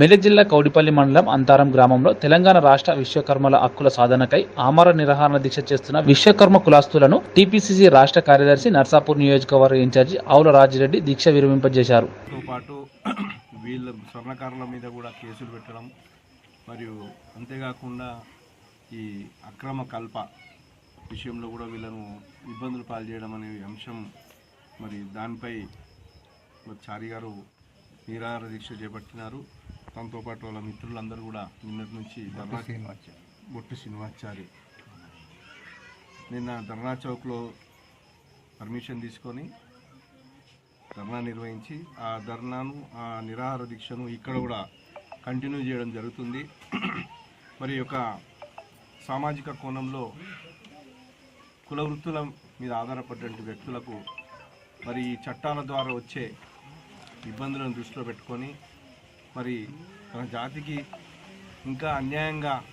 మెదక్ జిల్లా కౌడిపల్లి మండలం అంతారం గ్రామంలో తెలంగాణ రాష్ట్ర విశ్వకర్మల హక్కుల సాధనకై ఆమర నిరాహార దీక్ష చేస్తున్న విశ్వకర్మ కులాస్తులను టీపీసీసీ రాష్ట్ర కార్యదర్శి నర్సాపూర్ నియోజకవర్గ ఇన్ఛార్జి ఆవుల రాజిరెడ్డి దీక్ష విరమింపజేశారు. పాటు వీళ్ళ స్వర్ణకారుల మీద కూడా కేసులు పెట్టడం మరియు అంతేకాకుండా ఈ అక్రమ కల్ప విషయంలో కూడా వీళ్ళను ఇబ్బందులు పాల్చేయడం అనే అంశం మరి దానిపై చారి గారు నిరాహార దీక్ష చేపట్టినారు. తనతో పాటు వాళ్ళ మిత్రులందరూ కూడా నిన్నటి నుంచి ధర్నా బొట్టు శ్రీనివాచారి నిన్న ధర్నా చౌక్లో పర్మిషన్ తీసుకొని ధర్నా నిర్వహించి ఆ ధర్నాను ఆ నిరాహార దీక్షను ఇక్కడ కూడా కంటిన్యూ చేయడం జరుగుతుంది. మరి యొక్క సామాజిక కోణంలో కుల వృత్తుల మీద ఆధారపడినటువంటి వ్యక్తులకు మరి ఈ చట్టాల ద్వారా వచ్చే ఇబ్బందులను దృష్టిలో పెట్టుకొని మరి మన జాతికి ఇంకా అన్యాయంగా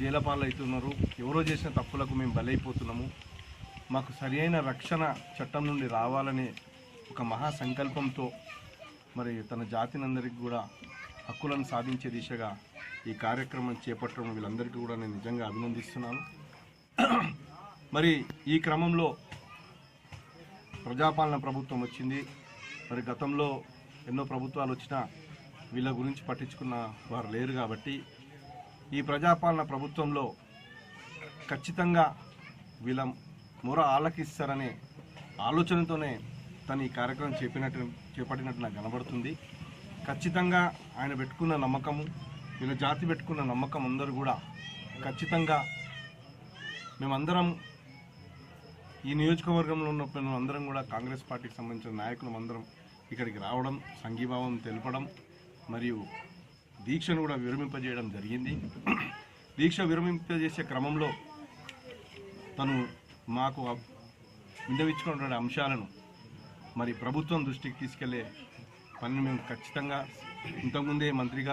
జైలపాలు అవుతున్నారు ఎవరో చేసిన తప్పులకు మేము బలైపోతున్నాము. మాకు సరియైన రక్షణ చట్టం నుండి రావాలనే ఒక మహా సంకల్పంతో మరి తన జాతినందరికీ కూడా హక్కులను సాధించే దిశగా ఈ కార్యక్రమం చేపట్టడం వీళ్ళందరికీ కూడా నేను నిజంగా అభినందిస్తున్నాను. మరి ఈ క్రమంలో ప్రజాపాలన ప్రభుత్వం వచ్చింది. మరి గతంలో ఎన్నో ప్రభుత్వాలు వచ్చినా వీళ్ళ గురించి పట్టించుకున్న వారు లేరు కాబట్టి ఈ ప్రజాపాలన ప్రభుత్వంలో ఖచ్చితంగా వీళ్ళ మొర ఆలకిస్తారనే ఆలోచనతోనే తను ఈ కార్యక్రమం చేపినట్టు చేపట్టినట్టు నాకు కనబడుతుంది. ఖచ్చితంగా ఆయన పెట్టుకున్న నమ్మకము వీళ్ళ జాతి పెట్టుకున్న నమ్మకం అందరూ కూడా ఖచ్చితంగా మేమందరం ఈ నియోజకవర్గంలో ఉన్న పిల్లలు అందరం కూడా కాంగ్రెస్ పార్టీకి సంబంధించిన నాయకులం అందరం ఇక్కడికి రావడం సంఘీభావం తెలపడం మరియు దీక్షను కూడా విరమింపజేయడం జరిగింది. దీక్ష విరమింపజేసే క్రమంలో తను మాకు విన్నవించుకున్నటువంటి అంశాలను మరి ప్రభుత్వం దృష్టికి తీసుకెళ్ళే పనిని మేము ఖచ్చితంగా ఇంతకుముందే మంత్రిగా